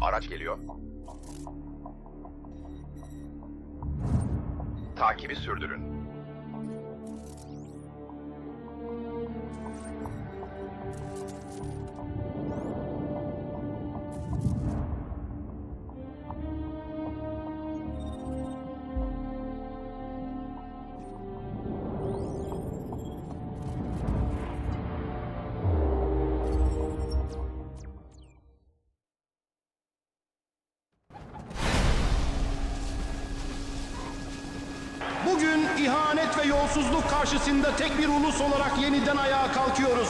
Araç geliyor. Takibi sürdürün. karşısında tek bir ulus olarak yeniden ayağa kalkıyoruz.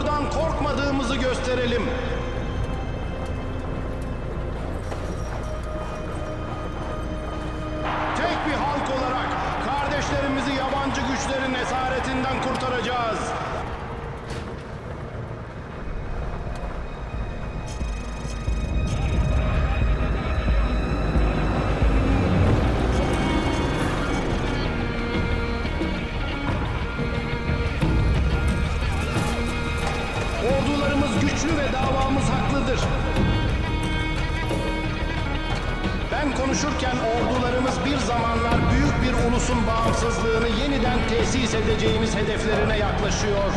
onlardan korkmadığımızı gösterelim. zamanlar büyük bir ulusun bağımsızlığını yeniden tesis edeceğimiz hedeflerine yaklaşıyor.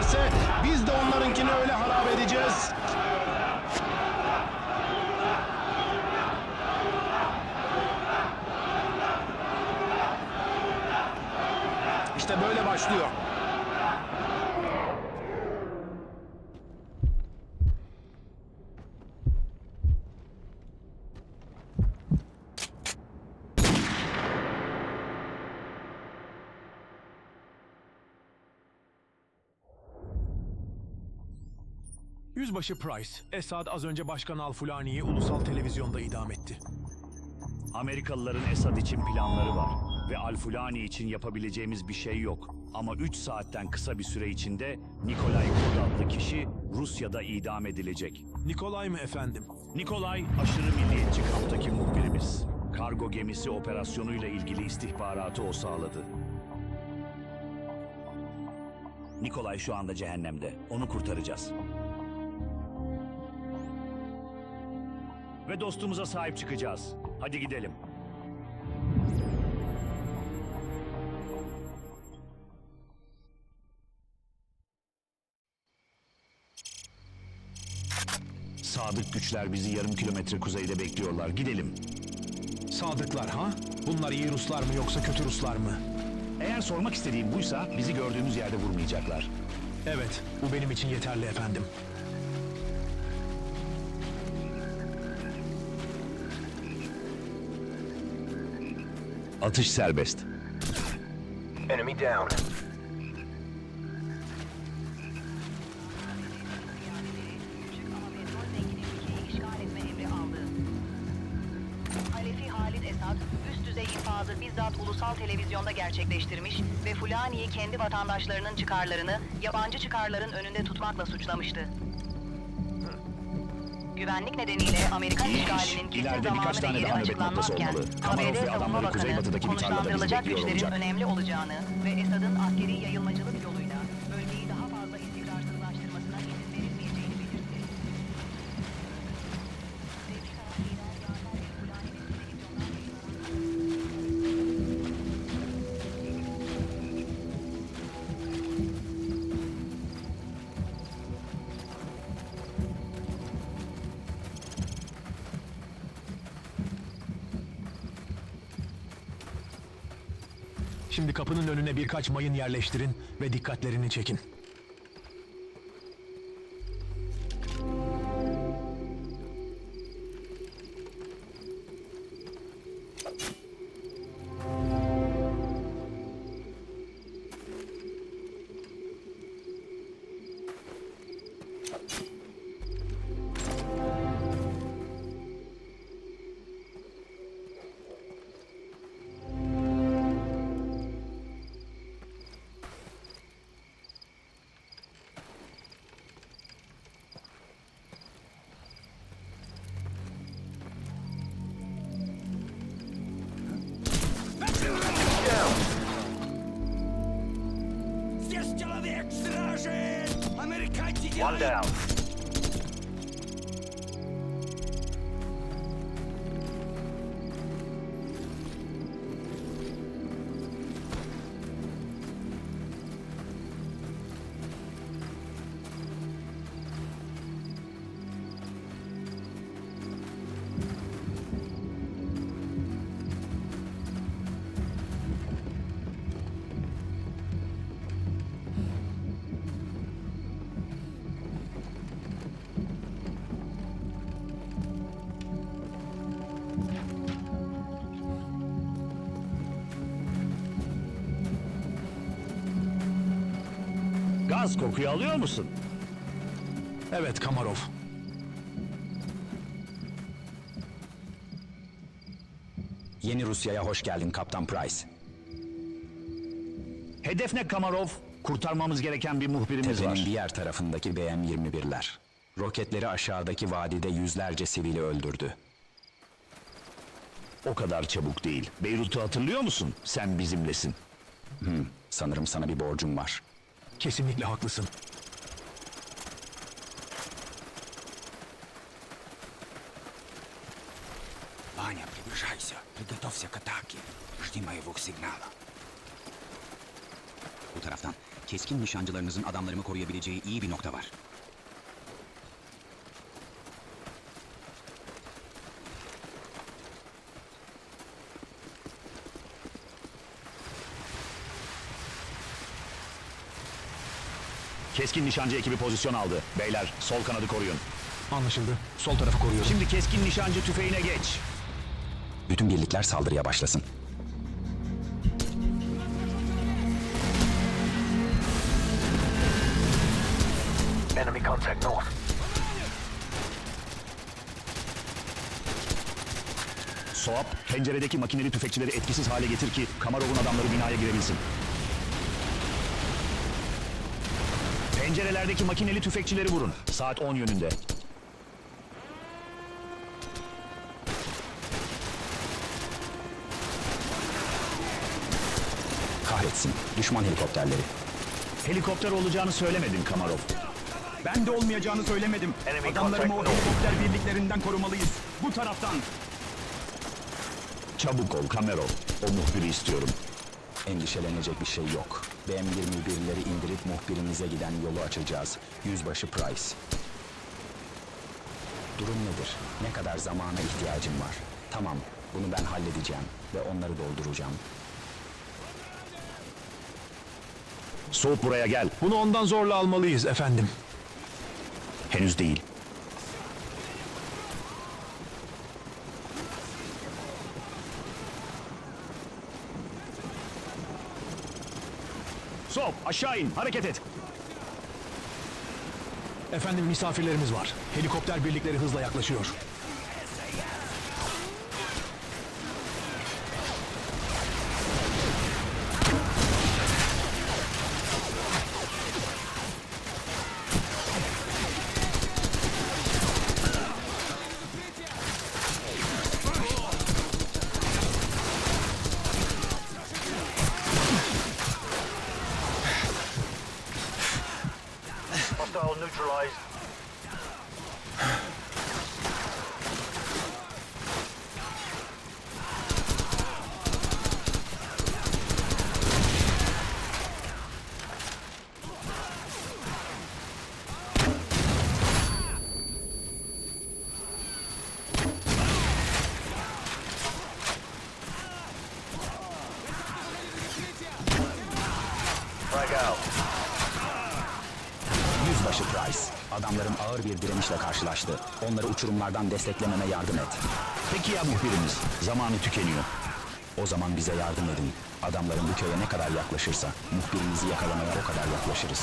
Messi Yüzbaşı Price, Esad az önce Başkan Al-Fulani'yi ulusal televizyonda idam etti. Amerikalıların Esad için planları var ve Al-Fulani için yapabileceğimiz bir şey yok. Ama 3 saatten kısa bir süre içinde Nikolay Kod adlı kişi Rusya'da idam edilecek. Nikolay mı efendim? Nikolay aşırı milliyetçi kamptaki muhbirimiz. Kargo gemisi operasyonuyla ilgili istihbaratı o sağladı. Nikolay şu anda cehennemde. Onu kurtaracağız. Ve dostumuza sahip çıkacağız. Hadi gidelim. Sadık güçler bizi yarım kilometre kuzeyde bekliyorlar. Gidelim. Sadıklar ha? Bunlar iyi Ruslar mı yoksa kötü Ruslar mı? Eğer sormak istediğim buysa bizi gördüğümüz yerde vurmayacaklar. Evet, bu benim için yeterli efendim. Atış serbest. Enemy down. Küçük ama petrol zengini ülkeyi işgal etme emri aldı. Halefi Halid Esad, üst düzey infazı bizzat ulusal televizyonda gerçekleştirmiş ve Fulani'yi kendi vatandaşlarının çıkarlarını yabancı çıkarların önünde tutmakla suçlamıştı. Güvenlik nedeniyle Amerikan İyi iş. işgalinin kesin İleride birkaç zamanı ve tane yeri daha nöbet noktası açıklanmazken, olmalı. Kamarov ABD ve Savunma adamları kuzeybatıdaki Bakanı bir tarlada bizi bekliyor güçlerin olacak. önemli olacağını ve Esad'ın askeri yayılmacılık yoluyla kapının önüne birkaç mayın yerleştirin ve dikkatlerini çekin. One down. Gaz kokuyu alıyor musun? Evet Kamarov. Yeni Rusya'ya hoş geldin Kaptan Price. Hedef ne Kamarov? Kurtarmamız gereken bir muhbirimiz Tepenin var. diğer tarafındaki BM-21'ler. Roketleri aşağıdaki vadide yüzlerce sivili öldürdü. O kadar çabuk değil. Beyrut'u hatırlıyor musun? Sen bizimlesin. Sanırım sana bir borcum var. Kesinlikle haklısın. Ваня, приближайся. Приготовься к атаке. Жди моего сигнала. Bu taraftan keskin nişancılarınızın adamlarımı koruyabileceği iyi bir nokta var. Keskin nişancı ekibi pozisyon aldı. Beyler sol kanadı koruyun. Anlaşıldı. Sol tarafı koruyoruz. Şimdi keskin nişancı tüfeğine geç. Bütün birlikler saldırıya başlasın. Enemy contact north. Soap, penceredeki makineli tüfekçileri etkisiz hale getir ki Kamarov'un adamları binaya girebilsin. Pencerelerdeki makineli tüfekçileri vurun. Saat 10 yönünde. Kahretsin. Düşman helikopterleri. Helikopter olacağını söylemedin Kamarov. Ben de olmayacağını söylemedim. Adamlarımı o helikopter birliklerinden korumalıyız. Bu taraftan. Çabuk ol Kamarov. O muhbiri istiyorum. Endişelenecek bir şey yok. BM-21'leri indirip muhbirimize giden yolu açacağız. Yüzbaşı Price. Durum nedir? Ne kadar zamana ihtiyacım var? Tamam, bunu ben halledeceğim ve onları dolduracağım. Soğuk buraya gel. Bunu ondan zorla almalıyız efendim. Henüz değil. Aşağı in hareket et. Efendim misafirlerimiz var. Helikopter birlikleri hızla yaklaşıyor. Adamlarım ağır bir direnişle karşılaştı. Onları uçurumlardan desteklememe yardım et. Peki ya muhbirimiz? Zamanı tükeniyor. O zaman bize yardım edin. Adamların bu köye ne kadar yaklaşırsa, muhbirimizi yakalamaya o kadar yaklaşırız.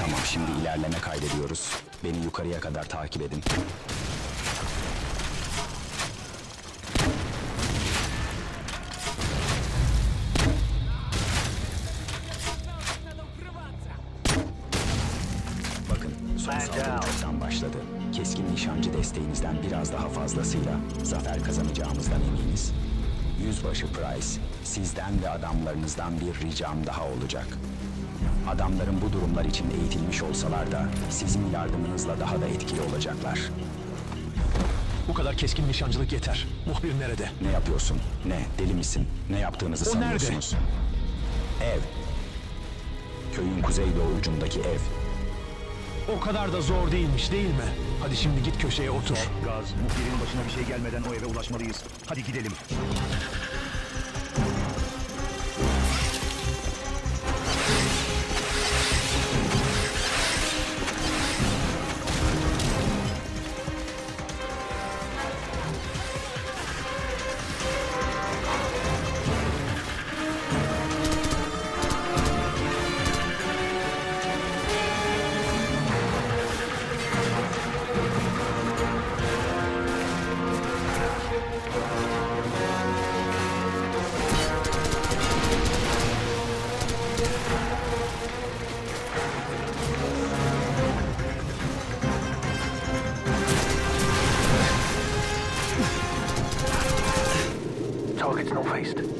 Tamam şimdi ilerleme kaydediyoruz. Beni yukarıya kadar takip edin. Bakın son saldırı çoktan başladı. Keskin nişancı desteğinizden biraz daha fazlasıyla zafer kazanacağımızdan eminiz. Yüzbaşı Price, sizden ve adamlarınızdan bir ricam daha olacak. Adamların bu durumlar için eğitilmiş olsalar da sizin yardımınızla daha da etkili olacaklar. Bu kadar keskin nişancılık yeter. Muhbir nerede? Ne yapıyorsun? Ne? Deli misin? Ne yaptığınızı O nerede? sanıyorsunuz? Ev. Köyün kuzeydoğu ucundaki ev. O kadar da zor değilmiş değil mi? Hadi şimdi git köşeye otur. Gaz, muhbirin başına bir şey gelmeden o eve ulaşmalıyız. Hadi gidelim. no waste.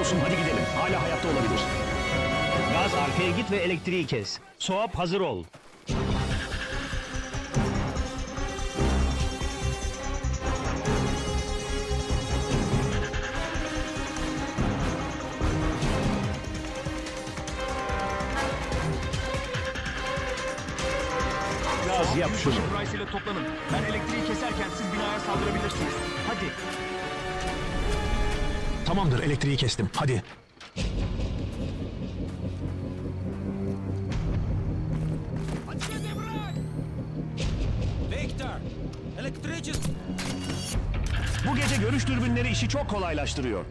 Olsun hadi gidelim. Hala hayatta olabilir. Gaz arkaya git ve elektriği kes. Soğap hazır ol. Gaz yap şunu. Price ile toplanın. Ben elektriği keserken siz binaya saldırabilirsiniz. Hadi. Tamamdır elektriği kestim. Hadi. Bu gece görüş dürbünleri işi çok kolaylaştırıyor.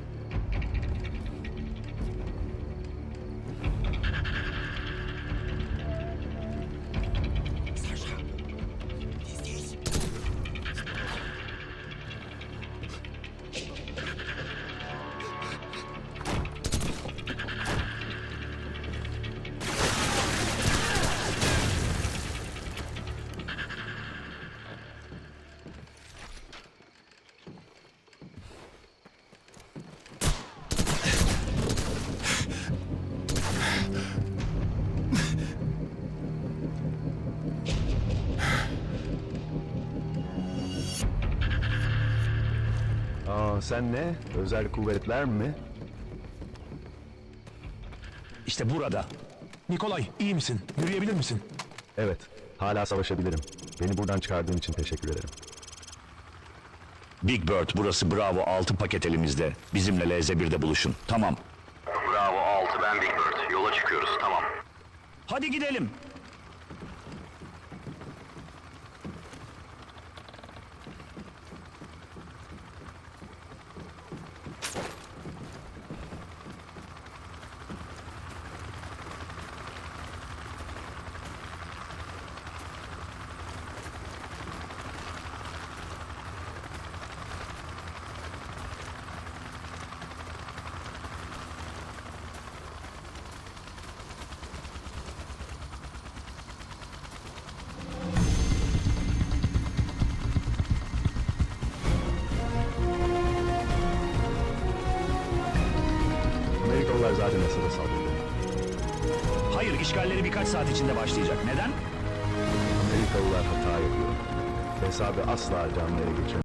Sen ne? Özel kuvvetler mi? İşte burada. Nikolay iyi misin? Yürüyebilir misin? Evet. Hala savaşabilirim. Beni buradan çıkardığın için teşekkür ederim. Big Bird burası Bravo 6 paket elimizde. Bizimle LZ1'de buluşun. Tamam. Bravo 6 ben Big Bird. Yola çıkıyoruz tamam. Hadi gidelim. İşgalleri birkaç saat içinde başlayacak. Neden? Amerikalılar hata yapıyor. Esad'ı asla canlı ele geçiremez.